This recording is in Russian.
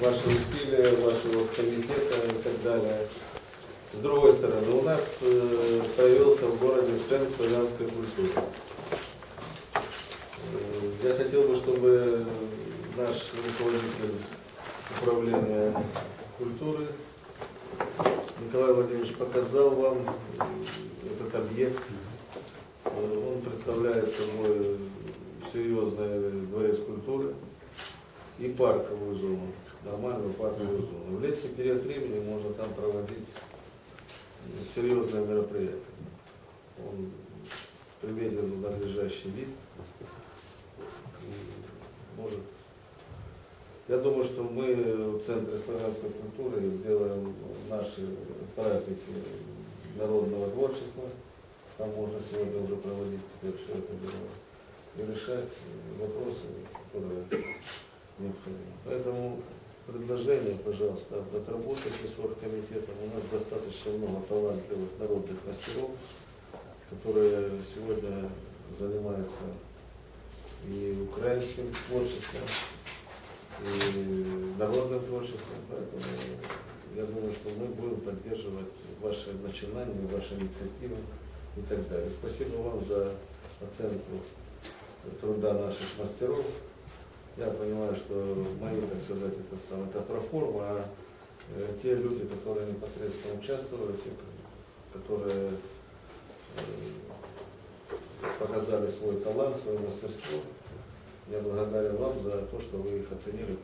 ваши усилия, вашего комитета и так далее. С другой стороны, у нас э, появился в городе центр славянской культуры. Э, Я хотел бы, чтобы наш руководитель управления культуры Николай Владимирович показал вам э, этот объект. Он представляет собой серьезный дворец культуры и парковую зону, нормальную парковую зону. В летний период времени можно там проводить м, серьезные мероприятия. Он приведен в надлежащий вид. И может я думаю, что мы в Центре славянской культуры сделаем наши праздники народного творчества. Там можно сегодня уже проводить все это дело и решать вопросы, которые необходимы. Поэтому предложение, пожалуйста, отработайте с оргкомитетом. У нас достаточно много талантливых народных мастеров, которые сегодня занимаются и украинским творчеством, и народным творчеством, поэтому я думаю, что мы будем поддерживать ваши начинания, ваши инициативы и так далее. Спасибо вам за оценку труда наших мастеров. Я понимаю, что мои, так сказать, это самое, это проформа, а э, те люди, которые непосредственно участвовали, те, которые э, показали свой талант, свое мастерство, я благодарен вам за то, что вы их оценили.